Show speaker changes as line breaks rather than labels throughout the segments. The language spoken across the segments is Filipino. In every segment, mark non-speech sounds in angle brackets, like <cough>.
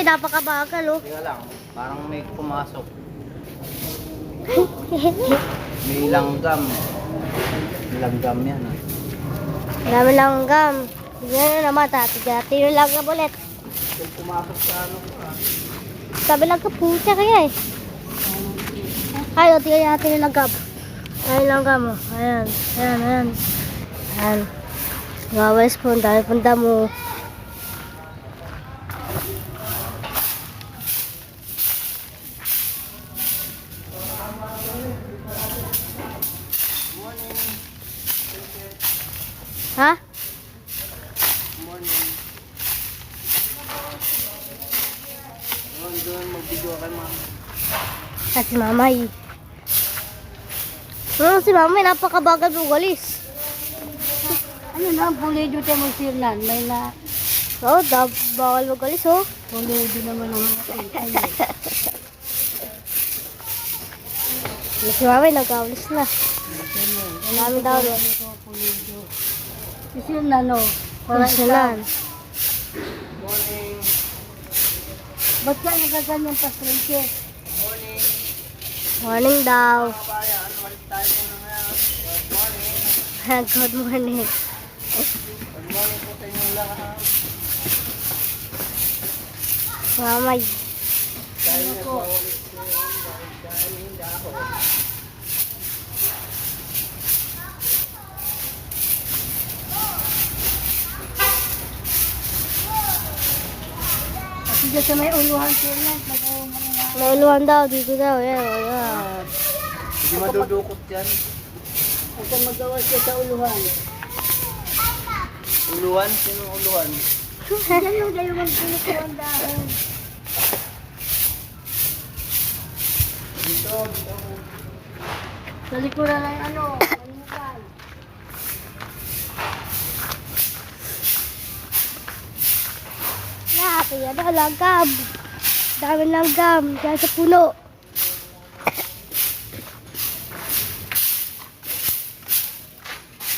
mamay, napakabagal oh.
Teka lang, parang may pumasok. <laughs> May langgam. Langgam yan ah.
Marami lang gam. Yan na naman, tati-gati yung langgam ulit.
Yung pumasok sa ano ah.
Sabi lang ka puta kaya eh. Ay, o, tingnan natin yung langgam. Ay, langgam mo. Ayan, ayan, ayan. Ayan. Gawalis po, dami pong damo. Ha?
Morning. Doon, doon, mag-video kay mama.
At si Mamay. Ano si Mamay, napakabagal ng walis.
Ano na, puli dito mo sirlan. May na,
Oo, oh, dab bawal magalis oh.
puli dito naman ang ay, <laughs>
si Mamay, nag-awalis na. Ang dami daw no.
puli dito. Si sirlan, no?
Para silan.
Morning.
Ba't ka nagaganyan pa, Frankie?
Morning.
Daw. <laughs>
Good morning.
Good morning.
Po sa inyong lahat.
Mamay.
Dahil ako.
Kasi dyan sa may uluhan sirlan. Mag-ayaw mo na.
May uluhan daw, dito daw. Yan, oh, yan.
Hindi madudukot yan.
Huwag kang magawa siya sa uluhan.
Uluhan? Sino uluhan?
Yan yung gayo ang pinukuhan dahon.
Dito, dito.
Sa likuran ng ano, manukan.
Lahat, yan na, langgam. Dami langgam. Diyan sa puno.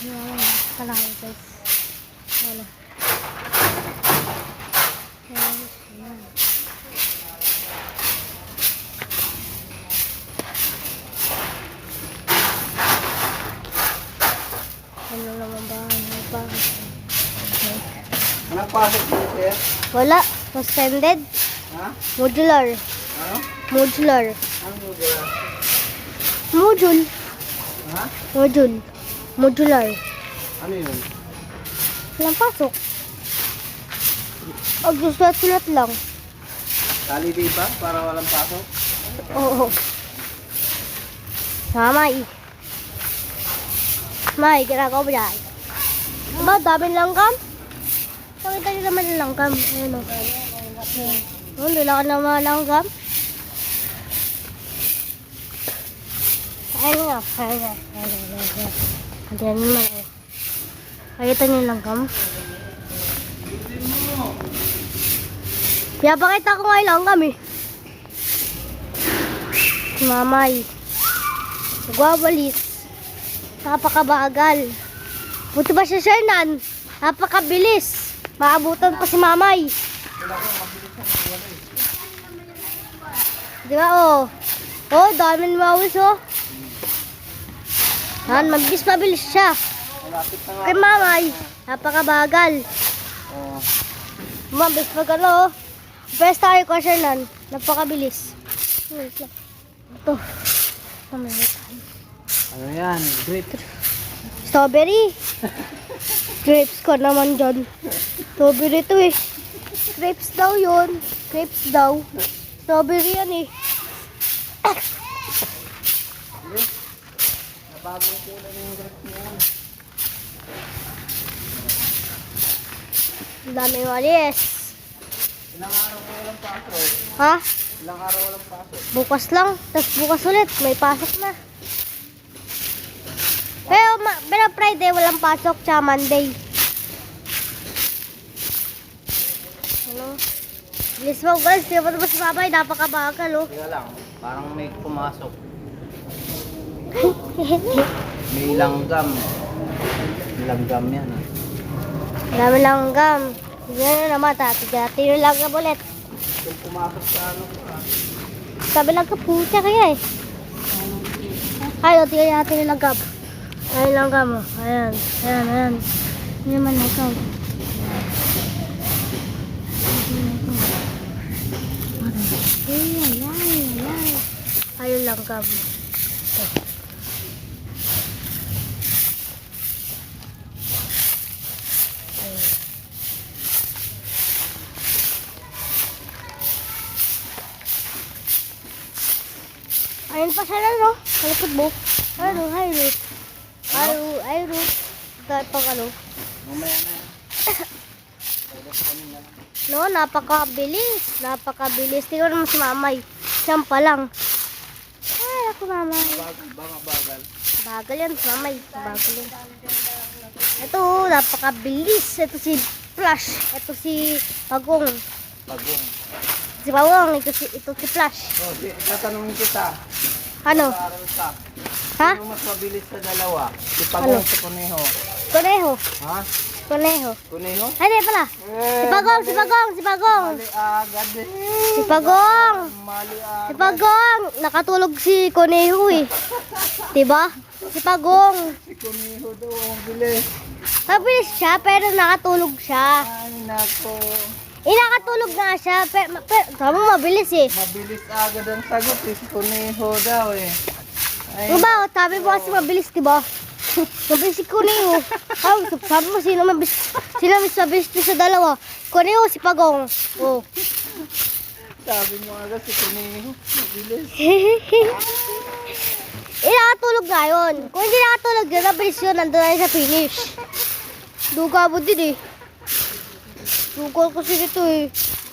Yan, kalahin guys. Yan. Ano naman ba? Ano ba?
Anong pasok dito?
Wala. Suspended.
Ha?
Modular.
Ano?
Modular.
Ano gula?
Module.
Ha?
Module. Modular.
Ano yun?
Walang pasok. Pag sulat-sulat lang.
Talibi ba? Para walang pasok?
Oo. Mamay. May, ginagawa mo yan. Diba, daming langgam? Pakita niyo naman yung langgam. Ayun o. Oh, lalaki na mga langgam. Ayun nga. Ayun nga. Andiyan naman o. Pakita niyo langgam. Kaya pakita ko nga yung langgam eh. Mamay. Nagwawalis. Napakabagal. Buti ba siya Shernan? Napakabilis. Maabutan pa si Mamay. Di ba oh? Oh, dami ng mawis oh. Han, mabilis mabilis siya. Kay Mamay, napakabagal.
Oh.
Mabilis ano oh. Best tayo ko Shernan. Napakabilis. Wait lang. Ito. Mamaya tayo.
Ano yan? Grape.
Strawberry. <laughs> Grapes ko naman dyan. Strawberry to eh. Grapes daw yun. Grapes daw. Strawberry yan eh.
Nabagong kulay ng grape mo.
Ang daming walis.
Ilang araw ko walang pasok?
Ha?
Ilang araw walang pasok?
Bukas lang. Tapos bukas ulit. May pasok na. Pero, pero Friday walang pasok. Tsaka Monday. Bilis mo guys. Di ba naman si Babay? Napakabagal oh.
Teka lang, parang may pumasok. <laughs> May langgam. Langgam yan ah.
Dami langgam. Yan na naman, tati. Gati yung langgam ulit.
Kung pumasok sa ano ko ah.
Sabi lang ka pucha kaya eh. Ay, o, tingnan natin yung langgam. Ay, langgam mo. Ayan, ayan, ayan. Hindi naman langgam. Ay, ay, ay, ay. Ay, yung langgam. Ito. Ayan. Ayun pa siya no? Kalapit mo. Ayun, ayun. Ayun, ayun. Dahil pang ano.
Mamaya na.
No, napakabilis. Napakabilis. Tingnan mo si mamay. Siyam pa lang. Ay, ako mamay.
Bagal ba mabagal?
Bagal yan, si mamay. Bagal yan. Ito, napakabilis. Ito si Flash. Ito si Pagong.
Pagong.
Si Pagong. Ito si, ito si Flash.
So, di, tatanungin kita.
Ano?
Ka.
Ha?
Sino mas mabilis sa dalawa? Si Pagong
Ano?
si Kuneho.
Kuneho.
Ha?
Kuneho.
Kuneho?
Ay, di pala.
Eh,
Si Pagong, si Pagong, si Pagong.
Mali agad eh.
Si Pagong.
Mali
Si
agad.
Pagong. Nakatulog si Kuneho eh. Diba? Si Pagong.
Si Kuneho daw, ang bilis.
Mabilis siya, pero nakatulog siya.
Ay, nako.
Eh, nakatulog nga siya, pero, pero sabi mabilis eh.
Mabilis agad ang sagot eh. Si Kuneho daw eh. Ay,
Ano ba? Sabi mo kasi mabilis, diba? Mabilis si Kuneho. Ay, sabi mo, sino mabilis? Sino dito sa dalawa? Kuneho, si Pagong. Oh.
sabi mo agad si Kuneho. Mabilis.
eh, nakatulog nga yun. Kung hindi nakatulog yun, mabilis yun, nandun na sa finish. Duga mo din eh. Duga kasi dito eh.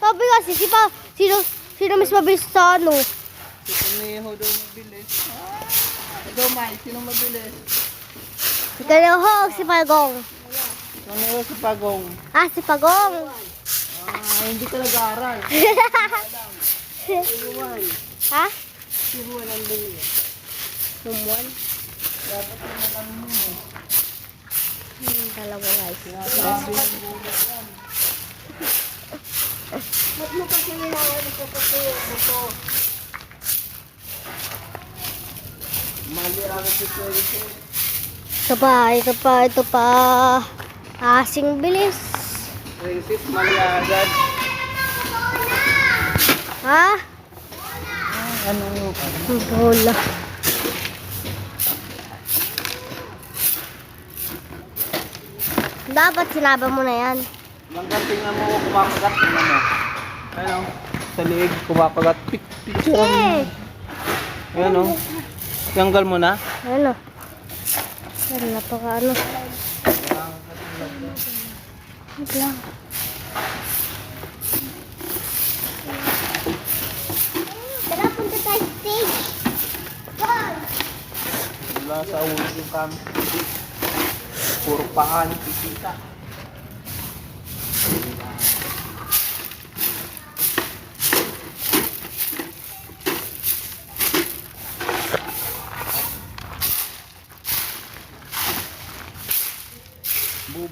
Sabi kasi, si pa, sino, sino mas mabilis sa ano?
Si Kuneho daw mabilis. Ah, ikaw, Mike, sino mabilis?
Si Kuneho, si Pagong.
Kuneho si Pagong.
Ah, si Pagong.
Ah, hindi ka nag-aaral. <laughs>
ha?
Si Juan ang bilis.
Sumuan?
Dapat yung alam mo eh.
Hmm, dalawa guys. <laughs>
Yan.
Ba't mo kasi nilawan ko kasi ito?
Mali agad si Kuneho.
Ito pa, ito pa, ito pa. Asing bilis.
Princess, mali agad.
Ha?
Ano yung
Bola. Dapat sinaba mo na yan.
Manggang tingnan mo, kumakagat. Tingnan mo. Ano? Sa liig, kumakagat. Pic picture! Ayan o. Tanggal mo na.
Ano? Ano, napaka ano. Wait lang. Tara, punta tayo sa stage.
Wala sa ulo yung kami. Puro paa ng pisita.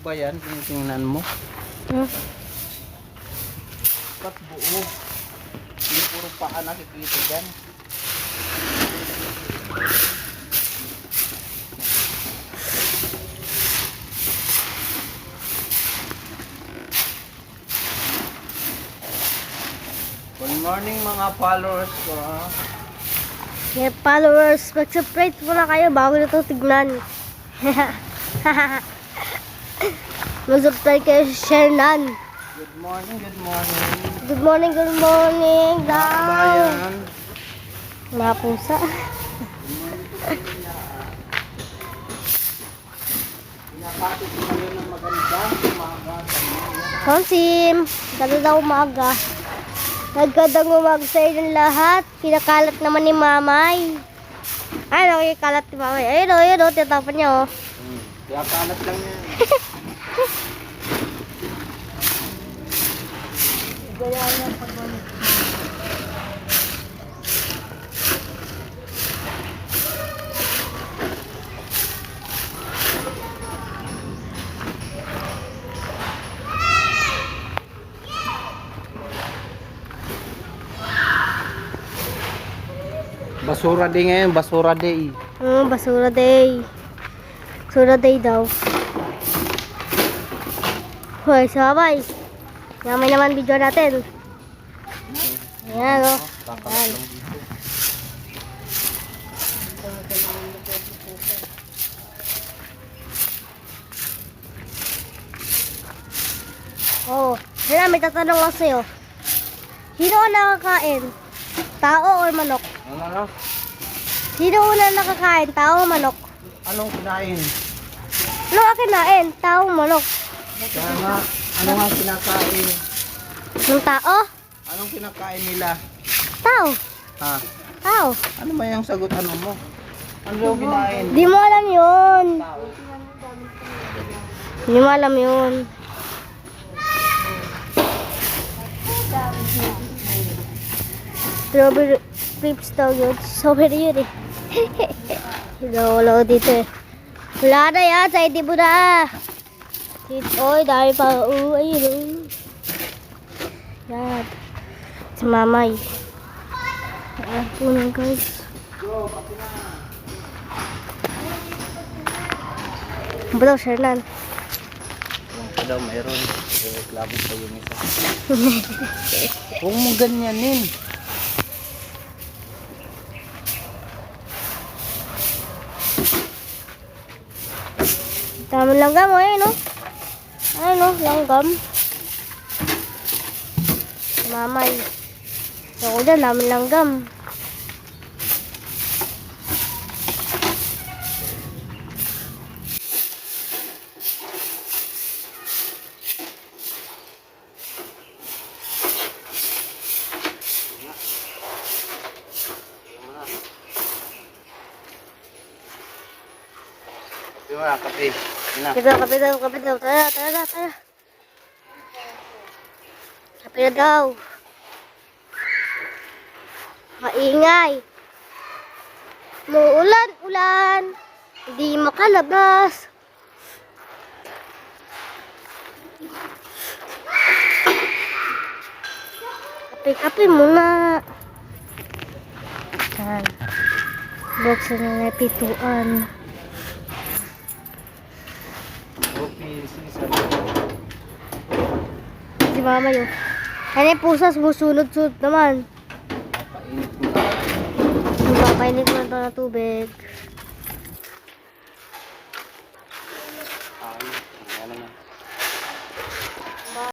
Buba yan, tinitingnan mo.
Hmm?
Ba't buo? Hindi puro paa nakikita dyan. Good morning mga followers ko.
Yeah, followers, mag-subscribe muna kayo bago na ito tignan. <laughs> mag-subscribe kayo sa Shernan.
Good morning, good morning.
Good morning, good morning, daw. Mga pusa.
Ng.
Konsim, ganda daw umaga. Nagkadang umaga sa inyong lahat. Pinakalat naman ni mamay. Ay, nakikalat ni mamay. Ayun o, ayun o, tinatapan niya o.
Hmm. Kaya kalat lang yan. <laughs>
Gawa niya pagbalik.
Basura day ngayon, basura day.
Mm, basura day. Basura day daw. Hoy, sabay. Namay naman video natin. Ayan, oh.
Lang dito.
Oh, Rina, may tatanong ako sa'yo. Sino ang nakakain? Tao or manok?
Ano ano?
Sino una nakakain? Tao o manok?
Anong kinain?
Ano ang kinain? Tao o manok?
Kaya nga, ano nga kinakain?
Ng tao?
Anong kinakain nila?
Tao.
Ha?
Tao.
Ano ba yung sagot ano mo? Ano daw kinain?
Di mo alam yun.
Tao.
Di mo alam yun. Strawberry grapes daw yun. Strawberry yun eh. <laughs> Wala ko dito eh. Wala na yan. Sa hindi mo na. Oy, dahil pa. Oh, ayun. oh. Yan. Si mamay. Ayan po na guys. Daw, Shernan?
Yung pa daw mayroon. Reklamo pa yung isa. Huwag mo ganyanin.
Dami langgam, oh, ayun, oh. Ayun, oh, langgam. Mamay. Ako dyan, dami langgam.
Na.
Kape daw, kape daw, kape daw. Tara, tara, tara, tara. Kape na daw. Maingay. Muulan, ulan. Hindi makalabas. Kape, kape muna. Yan. Buksan na na pituan.
Kopi, sisa.
Si mama yun. Ano yung pusa, sumusunod-sunod naman.
Painit mo na.
Papainit mo na ito ng tubig.